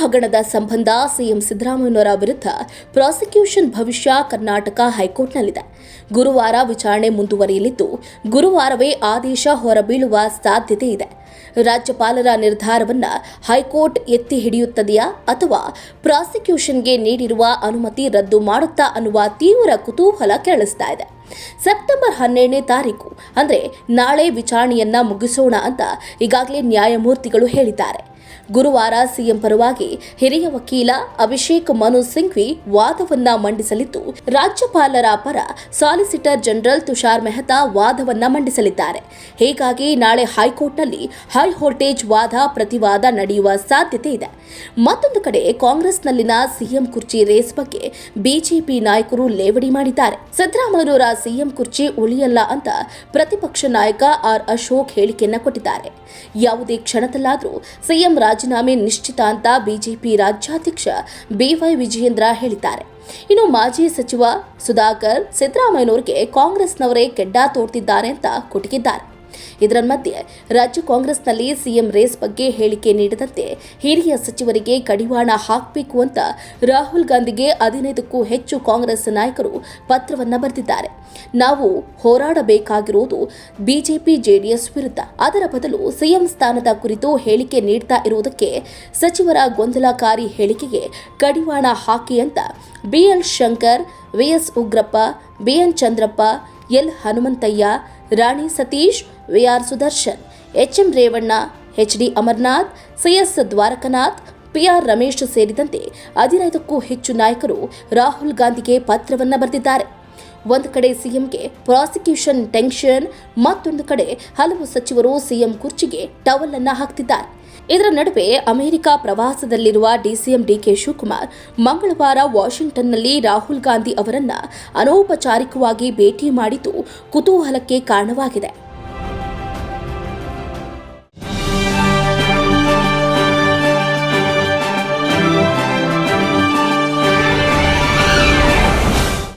ಹಗರಣದ ಸಂಬಂಧ ಸಿಎಂ ಸಿದ್ದರಾಮಯ್ಯನವರ ವಿರುದ್ಧ ಪ್ರಾಸಿಕ್ಯೂಷನ್ ಭವಿಷ್ಯ ಕರ್ನಾಟಕ ಹೈಕೋರ್ಟ್ನಲ್ಲಿದೆ. ಗುರುವಾರ ವಿಚಾರಣೆ ಮುಂದುವರಿಯಲಿದ್ದು, ಗುರುವಾರವೇ ಆದೇಶ ಹೊರಬೀಳುವ ಸಾಧ್ಯತೆ ಇದೆ. ರಾಜ್ಯಪಾಲರ ನಿರ್ಧಾರವನ್ನ ಹೈಕೋರ್ಟ್ ಎತ್ತಿ ಹಿಡಿಯುತ್ತದೆಯಾ ಅಥವಾ ಪ್ರಾಸಿಕ್ಯೂಷನ್ಗೆ ನೀಡಿರುವ ಅನುಮತಿ ರದ್ದು ಮಾಡುತ್ತಾ ಅನ್ನುವ ತೀವ್ರ ಕುತೂಹಲ ಕೇಳಿಸ್ತಾ ಇದೆ. ಸೆಪ್ಟೆಂಬರ್ ಹನ್ನೆರಡನೇ ತಾರೀಕು, ಅಂದರೆ ನಾಳೆ ವಿಚಾರಣೆಯನ್ನ ಮುಗಿಸೋಣ ಅಂತ ಈಗಾಗಲೇ ನ್ಯಾಯಮೂರ್ತಿಗಳು ಹೇಳಿದ್ದಾರೆ. ಗುರುವಾರ ಸಿಎಂ ಪರವಾಗಿ ಹಿರಿಯ ವಕೀಲ ಅಭಿಷೇಕ್ ಮನು ಸಿಂಘ್ವಿ ವಾದವನ್ನ ಮಂಡಿಸಲಿದ್ದು, ರಾಜ್ಯಪಾಲರ ಪರ ಸಾಲಿಸಿಟರ್ ಜನರಲ್ ತುಷಾರ್ ಮೆಹ್ತಾ ವಾದವನ್ನ ಮಂಡಿಸಲಿದ್ದಾರೆ. ಹೀಗಾಗಿ ನಾಳೆ ಹೈಕೋರ್ಟ್ನಲ್ಲಿ ಹೈ ವೋಲ್ಟೇಜ್ ವಾದ ಪ್ರತಿವಾದ ನಡೆಯುವ ಸಾಧ್ಯತೆ ಇದೆ. ಮತ್ತೊಂದು ಕಡೆ ಕಾಂಗ್ರೆಸ್ನಲ್ಲಿನ ಸಿಎಂ ಕುರ್ಚಿ ರೇಸ್ ಬಗ್ಗೆ ಬಿಜೆಪಿ ನಾಯಕರು ಲೇವಡಿ ಮಾಡಿದ್ದಾರೆ. ಸಿದ್ದರಾಮಯ್ಯನವರ ಸಿಎಂ ಕುರ್ಚಿ ಉಳಿಯಲ್ಲ ಅಂತ ಪ್ರತಿಪಕ್ಷ ನಾಯಕ ಆರ್ ಅಶೋಕ್ ಹೇಳಿಕೆಯನ್ನ ಕೊಟ್ಟಿದ್ದಾರೆ. ಯಾವುದೇ ಕ್ಷಣದಲ್ಲಾದರೂ ಸಿಎಂ ರಾಜೀನಾಮೆ ನಿಶ್ಚಿತ ಅಂತ ಬಿಜೆಪಿ ರಾಜ್ಯಾಧ್ಯಕ್ಷ ಬಿವೈ ವಿಜಯೇಂದ್ರ ಹೇಳಿದ್ದಾರೆ. ಇನ್ನು ಮಾಜಿ ಸಚಿವ ಸುಧಾಕರ್ ಸಿದ್ದರಾಮಯ್ಯನವರಿಗೆ ಕಾಂಗ್ರೆಸ್ನವರೇ ಕೆಡ್ಡ ತೋರ್ತಿದ್ದಾರೆ ಅಂತ ಕುಟುಕಿದ್ದಾರೆ. ಇದರ ಮಧ್ಯೆ ರಾಜ್ಯ ಕಾಂಗ್ರೆಸ್ನಲ್ಲಿ ಸಿಎಂ ರೇಸ್ ಬಗ್ಗೆ ಹೇಳಿಕೆ ನೀಡದಂತೆ ಹಿರಿಯ ಸಚಿವರಿಗೆ ಕಡಿವಾಣ ಹಾಕಬೇಕು ಅಂತ ರಾಹುಲ್ ಗಾಂಧಿಗೆ ಹದಿನೈದಕ್ಕೂ ಹೆಚ್ಚು ಕಾಂಗ್ರೆಸ್ ನಾಯಕರು ಪತ್ರವನ್ನ ಬರೆದಿದ್ದಾರೆ. ನಾವು ಹೋರಾಡಬೇಕಾಗಿರುವುದು ಬಿಜೆಪಿ, ಜೆಡಿಎಸ್ ವಿರುದ್ಧ. ಅದರ ಬದಲು ಸಿಎಂ ಸ್ಥಾನದ ಕುರಿತು ಹೇಳಿಕೆ ನೀಡ್ತಾ ಇರುವುದಕ್ಕೆ ಸಚಿವರ ಗೊಂದಲಕಾರಿ ಹೇಳಿಕೆಗೆ ಕಡಿವಾಣ ಹಾಕಿ ಅಂತ B L Shankar V S Ugrappa B N Chandrappa L Hanumanthaiah, Rani Satish, V R Sudarshan, H M Revanna, H D Amarnath, C S Dwarakanath, P R Ramesh ಸೇರಿದಂತೆ ಹದಿನೈದಕ್ಕೂ ಹೆಚ್ಚು ನಾಯಕರು ರಾಹುಲ್ ಗಾಂಧಿಗೆ ಪತ್ರವನ್ನು ಬರೆದಿದ್ದಾರೆ. ಒಂದು ಕಡೆ ಸಿಎಂಗೆ ಪ್ರಾಸಿಕ್ಯೂಷನ್ ಟೆನ್ಷನ್, ಮತ್ತೊಂದು ಕಡೆ ಹಲವು ಸಚಿವರು ಸಿಎಂ ಕುರ್ಚಿಗೆ ಟವಲ್ ಅನ್ನು ಹಾಕ್ತಿದ್ದಾರೆ. ಇದರ ನಡುವೆ ಅಮೆರಿಕ ಪ್ರವಾಸದಲ್ಲಿರುವ ಡಿಸಿಎಂ ಡಿಕೆ ಶಿವಕುಮಾರ್ ಮಂಗಳವಾರ ವಾಷಿಂಗ್ಟನ್ನಲ್ಲಿ ರಾಹುಲ್ ಗಾಂಧಿ ಅವರನ್ನ ಅನೌಪಚಾರಿಕವಾಗಿ ಭೇಟಿ ಮಾಡಿದ್ದು ಕುತೂಹಲಕ್ಕೆ ಕಾರಣವಾಗಿದೆ.